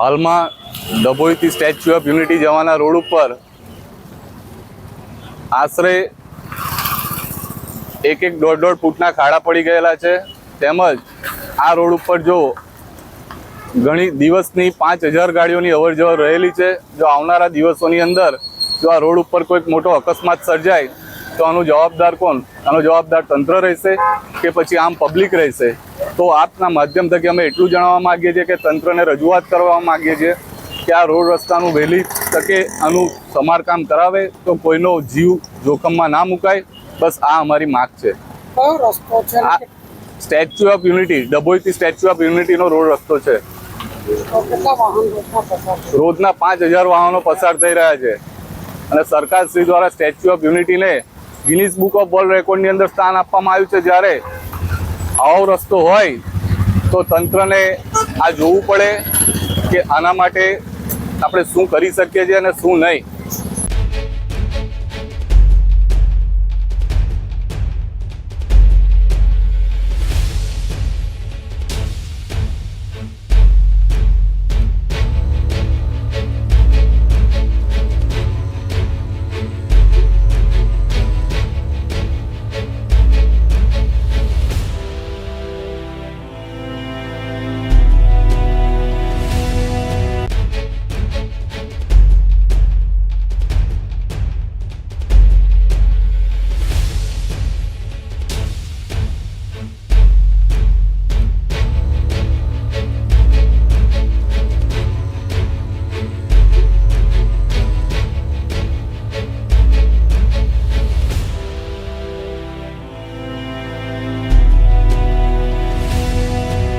હાલમાં ડભોઈથી statue of unity જવાના રોડ ઉપર આશરે એક એક દોઢ દોઢ ફૂટના ખાડા પડી ગયેલા છે. તેમજ આ રોડ ઉપર જો ઘણી દિવસની પાંચ હજાર ગાડીઓની અવર જવર રહેલી છે. જો આવનારા દિવસોની અંદર જો આ રોડ ઉપર કોઈક મોટો અકસ્માત સર્જાય તો આનો જવાબદાર કોણ? આનો જવાબદાર તંત્ર રહેશે કે પછી આમ પબ્લિક રહેશે? તો આપના માધ્યમ થકી અમે એટલું જણાવવા માંગીએ છીએ કે તંત્રને રજૂઆત કરવા માગીએ છીએ કે આ રોડ રસ્તાનું વહેલી તકે આનું સમારકામ કરાવે તો કોઈનો જીવ જોખમમાં ના મુકાય. બસ આ અમારી માગ છે. રસ્તો છે? સ્ટેચ્યુ ઓફ યુનિટી ડભોઈથી સ્ટેચ્યુ ઓફ યુનિટીનો રોડ રસ્તો છે. રોજના પાંચ હજાર વાહનો પસાર થઈ રહ્યા છે. અને સરકાર શ્રી દ્વારા સ્ટેચ્યુ ઓફ યુનિટીને ગિનિસ બુક ઓફ વર્લ્ડ રેકોર્ડની અંદર સ્થાન આપવામાં આવ્યું છે. જ્યારે આવો રસ્તો હોય તો તંત્રને આ જોવું પડે કે આના માટે આપણે શું કરી શકીએ છીએ અને શું નહીં.